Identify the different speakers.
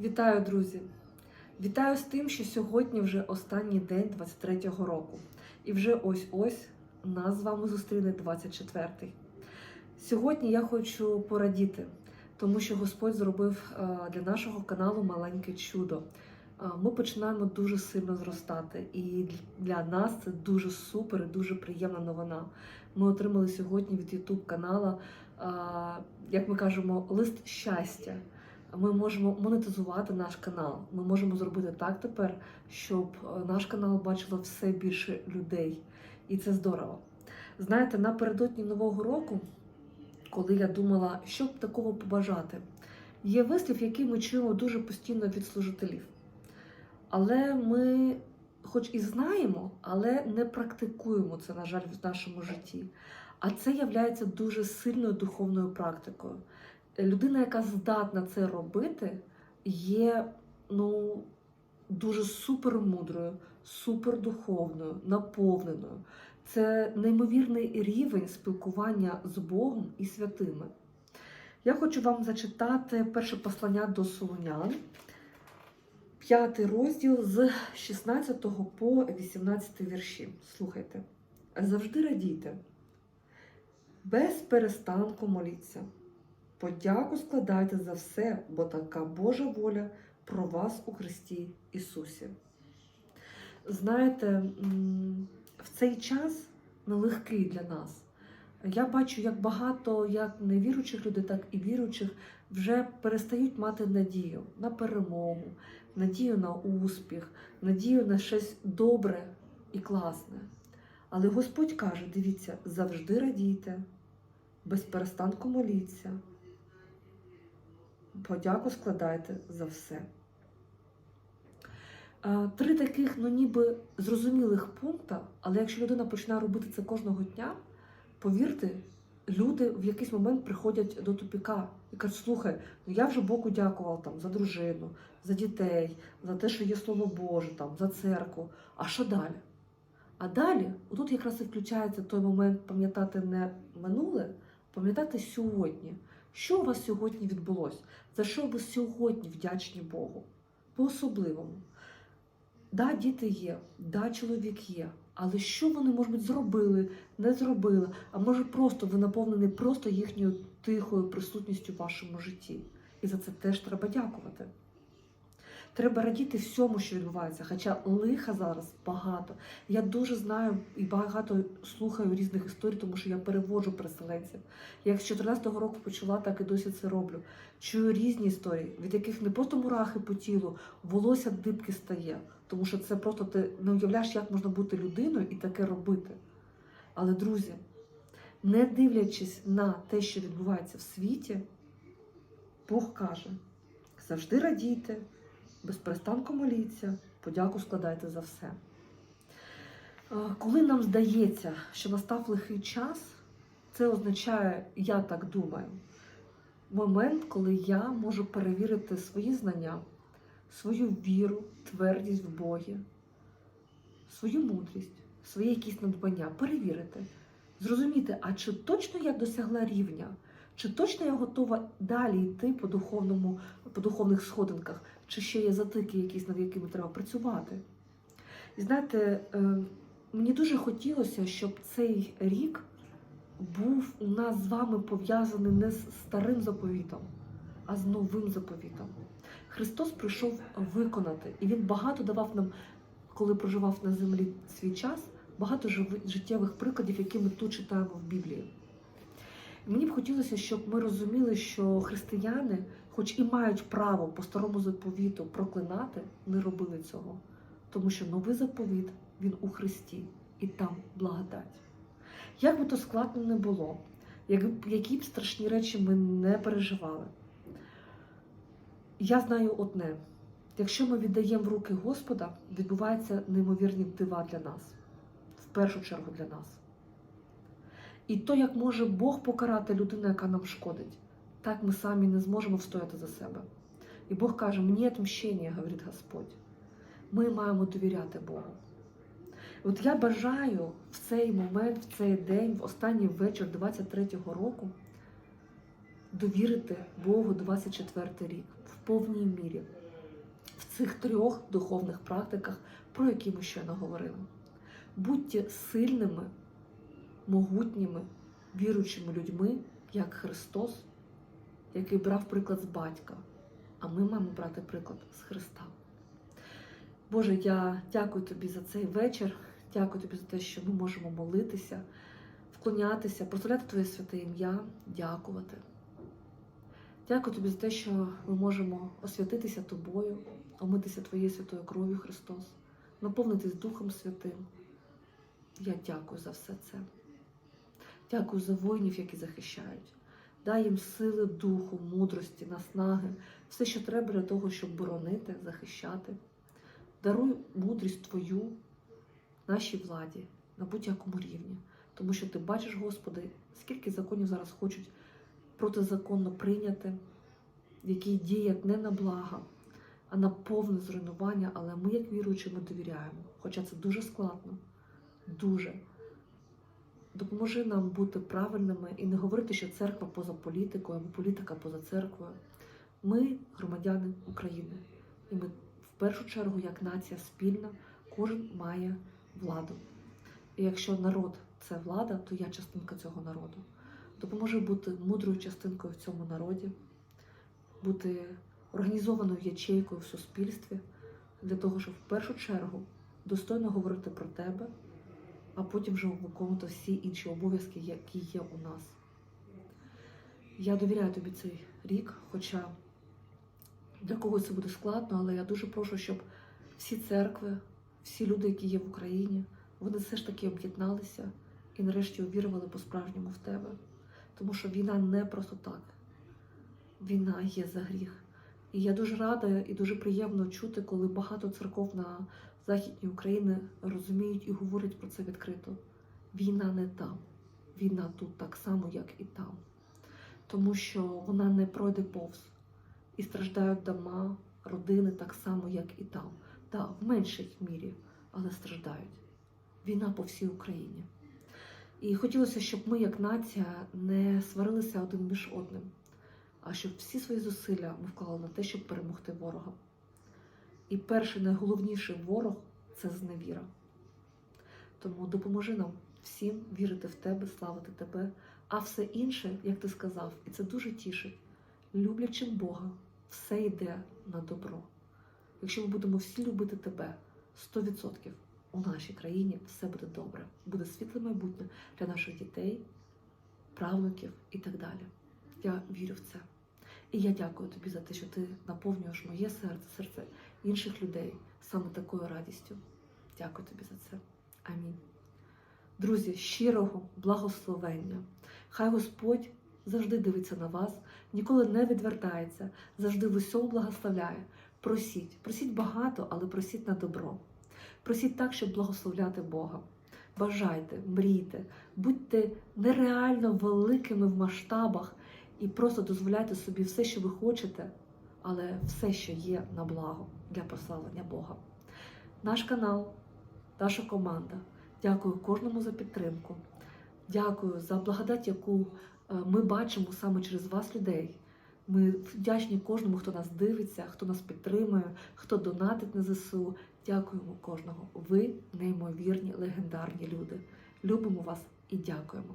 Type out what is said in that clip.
Speaker 1: Вітаю, друзі! Вітаю з тим, що сьогодні вже останній день 23-го року. І вже ось-ось нас з вами зустріне 24-й. Сьогодні я хочу порадіти, тому що Господь зробив е, для нашого каналу маленьке чудо. Е, Ми починаємо дуже сильно зростати, і для нас це дуже супер і дуже приємна новина. Ми отримали сьогодні від YouTube канала, е, як ми кажемо, лист щастя. Ми можемо монетизувати наш канал. Ми можемо зробити так тепер, щоб е, наш канал бачило все більше людей. І це здорово. Знаєте, напередодні Нового року, коли я думала, що б такого побажати, є вислів, який ми чуємо дуже постійно від служителів. Але ми, хоч і знаємо, але не практикуємо це, на жаль, в нашому житті. А це є дуже сильною духовною практикою людина, яка здатна це робити, є ну, дуже супермудрою, супердуховною, наповненою. Це неймовірний рівень спілкування з Богом і святими. Я хочу вам зачитати перше послання до Солонян, п'ятий розділ з 16 по 18 вірші. Слухайте. Завжди радійте, без перестанку моліться. Подяку складайте за все, бо така Божа воля про вас у Христі Ісусі. Знаєте, в цей час нелегкий для нас. Я бачу, як багато як невіруючих людей, так і віруючих вже перестають мати надію на перемогу, надію на успіх, надію на щось добре і класне. Але Господь каже: дивіться, завжди радійте, без перестанку моліться подяку складайте за все. Три таких, ну ніби зрозумілих пункта, але якщо людина починає робити це кожного дня, повірте, люди в якийсь момент приходять до тупіка і кажуть, слухай, ну я вже Богу дякував там, за дружину, за дітей, за те, що є Слово Боже, там, за церкву. А що далі? А далі, отут якраз і включається той момент пам'ятати не минуле, пам'ятати сьогодні. Що у вас сьогодні відбулося? За що ви сьогодні вдячні Богу? По-особливому. Да, діти є, да, чоловік є. Але що вони, може бути, зробили, не зробили, а може просто ви наповнені просто їхньою тихою присутністю в вашому житті. І за це теж треба дякувати. Треба радіти всьому, що відбувається, хоча лиха зараз багато. Я дуже знаю і багато слухаю різних історій, тому що я переводжу переселенців. Як з 14-го року почала, так і досі це роблю. Чую різні історії, від яких не просто мурахи по тілу, волосся дибки стає. Тому що це просто ти не уявляєш, як можна бути людиною і таке робити. Але, друзі, не дивлячись на те, що відбувається в світі, Бог каже: завжди радійте без перестанку моліться, подяку складайте за все. Коли нам здається, що настав лихий час, це означає, я так думаю, момент, коли я можу перевірити свої знання, свою віру, твердість в Богі, свою мудрість, свої якісь надбання, перевірити, зрозуміти, а чи точно я досягла рівня, чи точно я готова далі йти по духовному, по духовних сходинках, чи ще є затики, якісь над якими треба працювати. І знаєте, е, мені дуже хотілося, щоб цей рік був у нас з вами пов'язаний не з старим заповітом, а з новим заповітом. Христос прийшов виконати, і Він багато давав нам, коли проживав на землі свій час, багато життєвих прикладів, які ми тут читаємо в Біблії. Мені б хотілося, щоб ми розуміли, що християни, хоч і мають право по старому заповіту проклинати, не робили цього. Тому що новий заповіт він у Христі, і там благодать. Як би то складно не було, які б страшні речі ми не переживали. Я знаю одне: якщо ми віддаємо в руки Господа, відбуваються неймовірні дива для нас, в першу чергу для нас. І то, як може Бог покарати людину, яка нам шкодить, так ми самі не зможемо встояти за себе. І Бог каже, мені отмщення, говорить Господь. Ми маємо довіряти Богу. От я бажаю в цей момент, в цей день, в останній вечір 23-го року довірити Богу 24 рік в повній мірі. в цих трьох духовних практиках, про які ми щойно говорили. Будьте сильними, могутніми, віруючими людьми, як Христос, який брав приклад з батька, а ми маємо брати приклад з Христа. Боже, я дякую тобі за цей вечір. Дякую тобі за те, що ми можемо молитися, вклонятися, прославляти Твоє святе ім'я, дякувати. Дякую тобі за те, що ми можемо освятитися тобою, омитися Твоєю святою кров'ю, Христос, наповнитись Духом Святим. Я дякую за все це. Дякую за воїнів, які захищають. Дай їм сили духу, мудрості, наснаги, все, що треба для того, щоб боронити, захищати. Даруй мудрість Твою нашій владі на будь-якому рівні. Тому що ти бачиш, Господи, скільки законів зараз хочуть протизаконно прийняти, які діють не на благо, а на повне зруйнування. Але ми, як віруючі, ми довіряємо. Хоча це дуже складно, дуже. Допоможи нам бути правильними і не говорити, що церква поза політикою або політика поза церквою. Ми громадяни України, і ми в першу чергу, як нація спільна, кожен має владу. І якщо народ це влада, то я частинка цього народу. Допоможи бути мудрою частинкою в цьому народі, бути організованою ячейкою в суспільстві для того, щоб в першу чергу достойно говорити про тебе, а потім вже виконувати всі інші обов'язки, які є у нас. Я довіряю тобі цей рік, хоча для когось це буде складно, але я дуже прошу, щоб всі церкви, всі люди, які є в Україні, вони все ж таки об'єдналися і нарешті увірували по-справжньому в тебе. Тому що війна не просто так. Війна є за гріх. І я дуже рада і дуже приємно чути, коли багато церков на Західній Україні розуміють і говорять про це відкрито. Війна не там, війна тут так само, як і там. Тому що вона не пройде повз. І страждають дома, родини так само, як і там. Так, в меншій мірі, але страждають. Війна по всій Україні. І хотілося, щоб ми, як нація, не сварилися один між одним, а щоб всі свої зусилля ми вклали на те, щоб перемогти ворога. І перший найголовніший ворог це зневіра. Тому допоможи нам всім вірити в тебе, славити тебе, а все інше, як ти сказав, і це дуже тішить, люблячим Бога, все йде на добро. Якщо ми будемо всі любити тебе 100%, у нашій країні все буде добре, буде світле майбутнє для наших дітей, правнуків і так далі. Я вірю в це. І я дякую тобі за те, що ти наповнюєш моє серце, серце інших людей саме такою радістю. Дякую тобі за це. Амінь. Друзі, щирого благословення. Хай Господь завжди дивиться на вас, ніколи не відвертається, завжди в усьому благословляє. Просіть, просіть багато, але просіть на добро. Просіть так, щоб благословляти Бога. Бажайте, мрійте, будьте нереально великими в масштабах і просто дозволяйте собі все, що ви хочете, але все, що є на благо для прославлення Бога. Наш канал, наша команда. Дякую кожному за підтримку. Дякую за благодать, яку е, ми бачимо саме через вас, людей. Ми вдячні кожному, хто нас дивиться, хто нас підтримує, хто донатить на ЗСУ. Дякуємо кожного. Ви неймовірні, легендарні люди. Любимо вас і дякуємо.